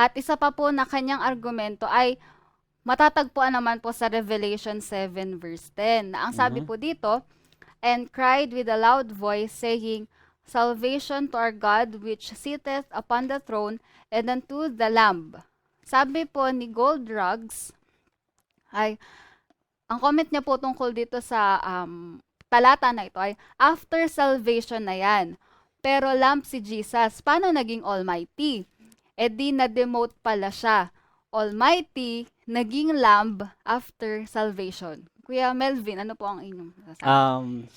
At isa pa po na kanyang argumento ay matatagpuan naman po sa Revelation 7 verse 10. Na ang sabi Mhm. po dito, and cried with a loud voice saying, Salvation to our God which sitteth upon the throne and unto the Lamb. Sabi po ni Gold Rugs, ay, ang comment niya po tungkol dito sa um, talata na ito ay, after salvation na yan. Pero lamb si Jesus, paano naging almighty? E di na-demote pala siya. Almighty, naging lamb after salvation. Kuya Melvin, ano po ang inyong masasabi? Um,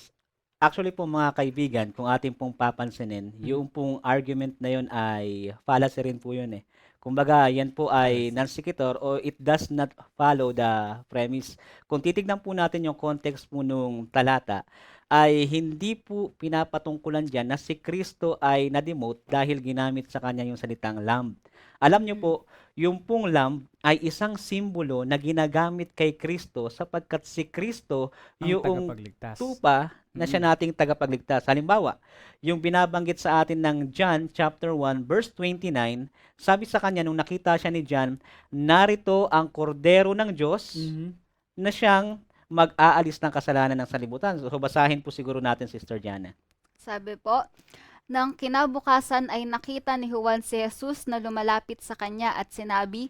actually po mga kaibigan, kung ating pong papansinin, yung pong argument na yun ay fallacy rin po yun eh. Kumbaga, yan po ay non-sequitur o it does not follow the premise. Kung titignan po natin yung context po nung talata, ay hindi po pinapatungkulan dyan na si Kristo ay na-demote dahil ginamit sa kanya yung salitang lamb. Alam nyo po, yung pong lamb ay isang simbolo na ginagamit kay Kristo sapagkat si Kristo yung tupa na siya nating tagapagligtas. Halimbawa, yung binabanggit sa atin ng John chapter 1 verse 29, sabi sa kanya nung nakita siya ni John, narito ang kordero ng Diyos Mhm. na siyang mag-aalis ng kasalanan ng salibutan. So basahin po siguro natin Sister Jana. Sabi po, nang kinabukasan ay nakita ni Juan si Jesus na lumalapit sa kanya at sinabi,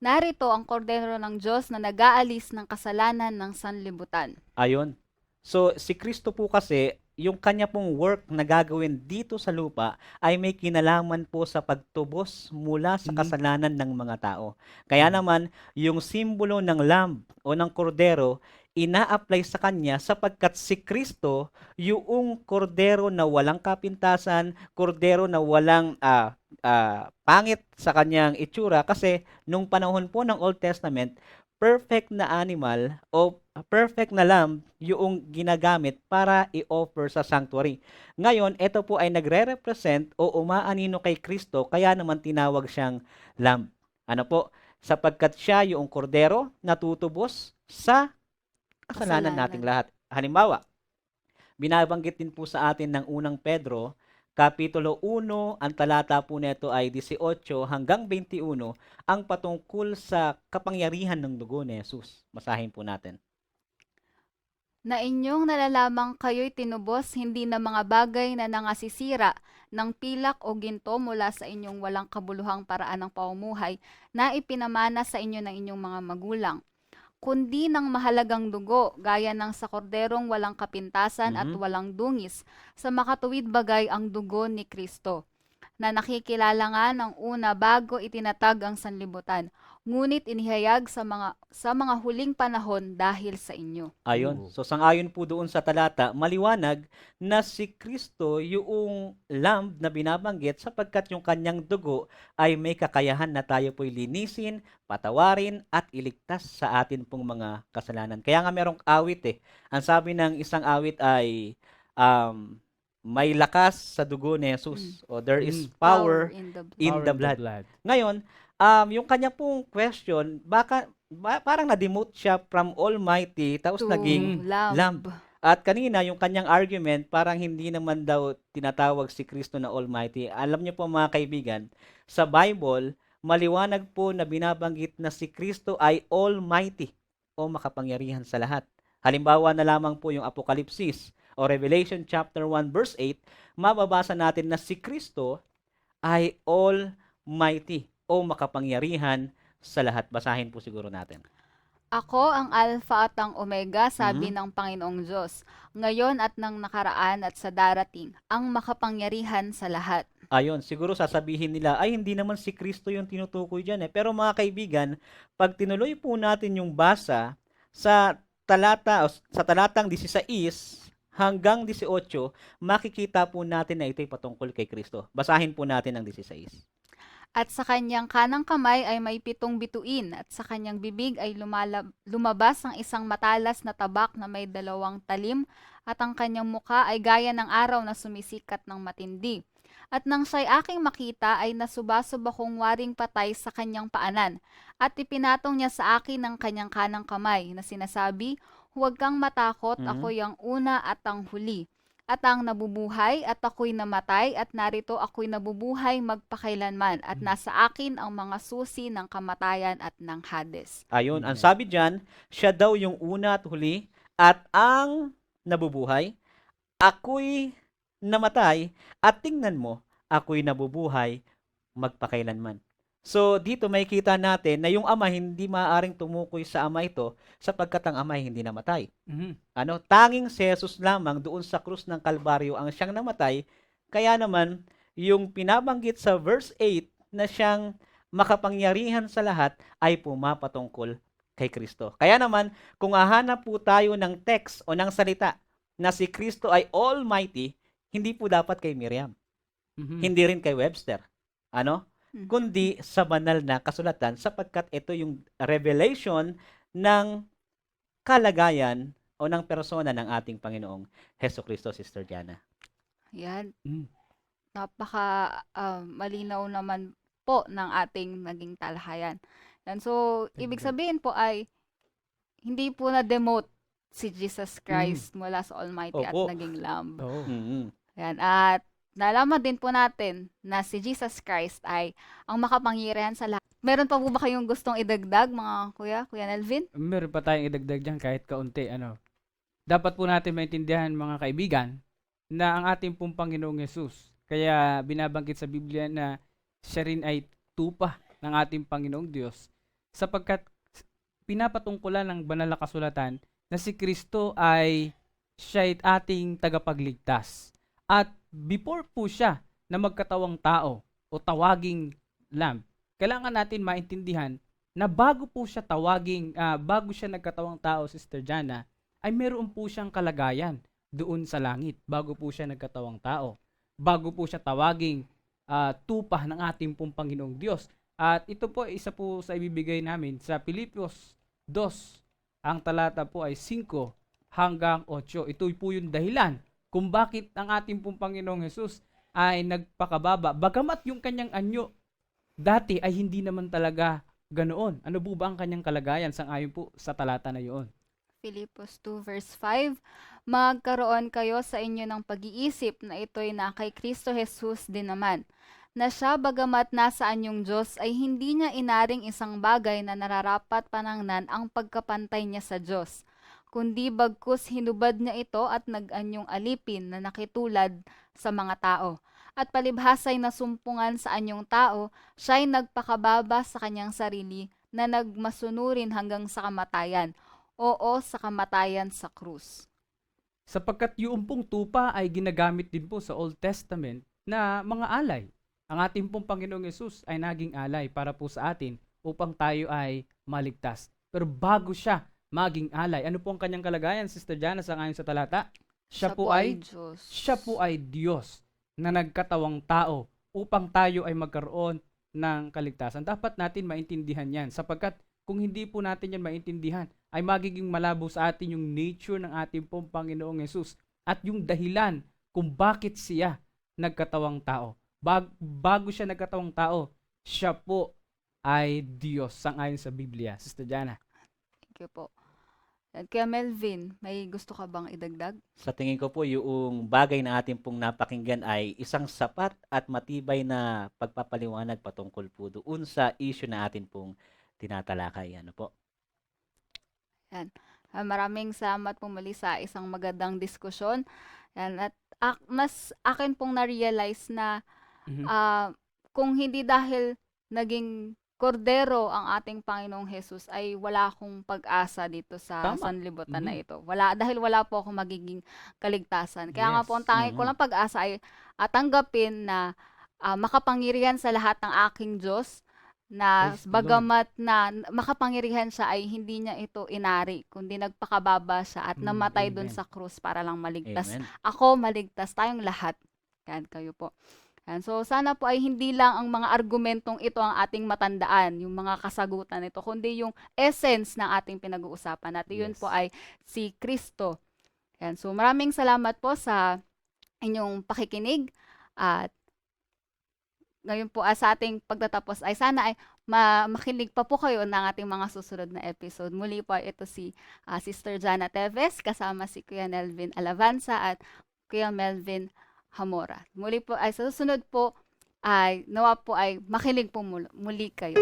Narito ang kordero ng Diyos na nag-aalis ng kasalanan ng sanlibutan. Ayon. So si Kristo po kasi yung kanya pong work na gagawin dito sa lupa ay may kinalaman po sa pagtubos mula sa Mhm. kasalanan ng mga tao. Kaya naman, yung simbolo ng lamb o ng kordero, ina-apply sa kanya sapagkat si Kristo, yung kordero na walang kapintasan, kordero na walang ah, ah, pangit sa kanyang itsura kasi nung panahon po ng Old Testament, perfect na animal o perfect na lamb yung ginagamit para i-offer sa sanctuary. Ngayon, ito po ay nagre-represent o umaanino kay Kristo kaya naman tinawag siyang lamb. Ano po? Sapagkat siya yung kordero na tutubos sa kasalanan Kasalanan. nating lahat. Halimbawa, binabanggit din po sa atin ng unang Pedro, Kapitulo 1, ang talata po nito ay 18 hanggang 21, ang patungkol sa kapangyarihan ng dugo ni Jesus. Masahin po natin. Na inyong nalalamang kayo'y tinubos hindi na mga bagay na nangasisira ng pilak o ginto mula sa inyong walang kabuluhang paraan ng pamumuhay na ipinamana sa inyo ng inyong mga magulang, kundi ng mahalagang dugo gaya ng sa korderong walang kapintasan at Mhm. walang dungis, sa makatuwid bagay ang dugo ni Kristo, na nakikilala nga ng una bago itinatag ang sanlibutan, ngunit inihayag sa mga sa mga huling panahon dahil sa inyo. Ayon. Oo. So sangayon po doon sa talata, maliwanag na si Kristo yung lamb na binabanggit sapagkat yung kanyang dugo ay may kakayahan na tayo po'y linisin, patawarin at iligtas sa atin pong mga kasalanan. Kaya nga merong awit eh. Ang sabi ng isang awit ay um, may lakas sa dugo ni Jesus o there is Mm. power in the blood. in Power the blood. Ngayon, um, yung kanya pong question, baka ba- parang na-demote siya from Almighty tapos to naging lamb. lamb. At kanina, yung kanyang argument, parang hindi naman daw tinatawag si Kristo na Almighty. Alam niyo po mga kaibigan, sa Bible, maliwanag po na binabanggit na si Kristo ay Almighty o makapangyarihan sa lahat. Halimbawa na lamang po yung Apokalipsis o Revelation chapter 1 verse 8, mababasa natin na si Kristo ay Almighty o makapangyarihan sa lahat. Basahin po siguro natin. Ako ang Alpha at ang Omega, sabi Mhm. ng Panginoong Diyos, ngayon at ng nakaraan at sa darating, ang makapangyarihan sa lahat. Ayon, siguro sasabihin nila, ay hindi naman si Kristo yung tinutukoy dyan eh. Pero mga kaibigan, pag tinuloy po natin yung basa sa talata o sa talatang 16 hanggang 18, makikita po natin na ito'y patungkol kay Kristo. Basahin po natin ang 16. At sa kanyang kanang kamay ay may pitong bituin, at sa kanyang bibig ay lumala- lumabas ang isang matalas na tabak na may dalawang talim, at ang kanyang muka ay gaya ng araw na sumisikat ng matindi. At nang siya'y aking makita ay nasubasub akong waring patay sa kanyang paanan, at ipinatong niya sa akin ng kanyang kanang kamay na sinasabi, Huwag kang matakot, Mhm. ako yung una at ang huli, at ang nabubuhay at ako'y namatay at narito ako'y nabubuhay magpakailanman at Mm. nasa akin ang mga susi ng kamatayan at ng Hades. Ayun, ang Amen. sabi diyan, siya daw yung una at huli at ang nabubuhay. Ako'y namatay at tingnan mo, ako'y nabubuhay magpakailanman. So dito may kita natin na yung ama hindi maaaring tumukoy sa ama ito sapagkat ang ama hindi namatay. Mhm. Ano, tanging si Jesus lamang doon sa krus ng Kalbaryo ang siyang namatay. Kaya naman, yung pinabanggit sa verse 8 na siyang makapangyarihan sa lahat ay pumapatungkol kay Kristo. Kaya naman, kung hahanap po tayo ng text o ng salita na si Kristo ay almighty, hindi po dapat kay Miriam. Mhm. Hindi rin kay Webster. Ano? Mhm. Kundi sa banal na kasulatan sapagkat ito yung revelation ng kalagayan o ng persona ng ating Panginoong Heso Kristo, Sister Diana. Yan, Mm. napaka ah, malinaw naman po ng ating naging talhayan. Yan, so, ibig Ganda. sabihin po ay hindi po na-demote si Jesus Christ mula sa Almighty at Mm. Opo. naging Lamb. Oo. Mhm. Yan, at nalaman din po natin na si Jesus Christ ay ang makapangyarihan sa lahat. Meron pa po ba kayong gustong idagdag, mga kuya, Kuya Nelvin? Meron pa tayong idagdag dyan kahit kaunti. Ano. Dapat po natin maintindihan mga kaibigan na ang ating pong Panginoong Yesus, kaya binabanggit sa Biblia na siya rin ay tupa ng ating Panginoong Diyos sapagkat pinapatungkulan ng banal na kasulatan na si Kristo ay siya ating tagapagligtas. At before po siya na magkatawang tao o tawaging lamb, kailangan natin maintindihan na bago po siya tawaging, ah, bago siya nagkatawang tao, Sister Jana, ay meron po siyang kalagayan doon sa langit bago po siya nagkatawang tao. Bago po siya tawaging ah, tupa ng ating pong Panginoong Diyos. At ito po isa po sa ibibigay namin sa Pilipos 2. Ang talata po ay 5 hanggang 8. Ito po yung dahilan kung bakit ang ating pong Panginoong Jesus ay nagpakababa. Bagamat yung kanyang anyo dati ay hindi naman talaga ganoon. Ano po ba ang kanyang kalagayan sang ayon po sa talata na iyon? Filipos 2 verse 5, Magkaroon kayo sa inyo ng pag-iisip na ito'y na kay Kristo Jesus din naman, na siya bagamat nasa anyong Diyos ay hindi niya inaring isang bagay na nararapat panangnan ang pagkapantay niya sa Diyos, kundi bagkus hinubad niya ito at nag-anyong alipin na nakitulad sa mga tao. At palibhasay na sumpungan sa anyong tao, siya'y nagpakababa sa kanyang sarili na nagmasunurin hanggang sa kamatayan, oo sa kamatayan sa krus. Sapagkat yung pong tupa ay ginagamit din po sa Old Testament na mga alay. Ang ating pong Panginoong Yesus ay naging alay para po sa atin upang tayo ay maligtas. Pero bago siya maging alay, ano po ang kanyang kalagayan, Sister Jana, sa ngayon sa talata? Siya, po ay Diyos. siya po ay Diyos na nagkatawang tao upang tayo ay magkaroon ng kaligtasan. Dapat natin maintindihan yan sapagkat kung hindi po natin yan maintindihan, ay magiging malabo sa atin yung nature ng ating pong Panginoong Yesus at yung dahilan kung bakit siya nagkatawang tao. Bag- bago siya nagkatawang tao, siya po ay Diyos sangayon sa Biblia. Sister Jana. Thank you po. At Kaya Melvin, may gusto ka bang idagdag? Sa tingin ko po, yung bagay na ating pong napakinggan ay isang sapat at matibay na pagpapaliwanag patungkol po doon sa issue na atin pong tinatalakay. Ano po? Ah, maraming salamat po muli sa isang magandang diskusyon. Yan, at ak- mas akin pong na-realize na Mhm. ah, kung hindi dahil naging kordero ang ating Panginoong Jesus ay wala akong pag-asa dito sa Tama. sanlibutan na Mhm. ito. Wala dahil wala po ako magiging kaligtasan. Kaya nga Yes. po ang tangi ko Mhm. lang pag-asa ay ah, tanggapin na ah, makapangyarihan sa lahat ng aking Diyos na Lord. bagamat na makapangyarihan siya ay hindi niya ito inari kundi nagpakababa siya at Mm, namatay amen. sa krus para lang maligtas Amen. ako maligtas tayong lahat. Yan kayo po. Yan. So sana po ay hindi lang ang mga argumentong ito ang ating matandaan, yung mga kasagutan nito, kundi yung essence ng ating pinag-uusapan. At yun Yes. po ay si Kristo. Yan. So maraming salamat po sa inyong pakikinig at ngayon po ah, sa ating pagtatapos ay sana ay ma- makinig pa po kayo ng ating mga susunod na episode. Muli po ito si ah, Sister Jana Teves kasama si Kuya Nelvin Alavanza at Kuya Melvin Hamora. Muli po ay sa susunod po ay nawa po ay makinig po mul- muli kayo.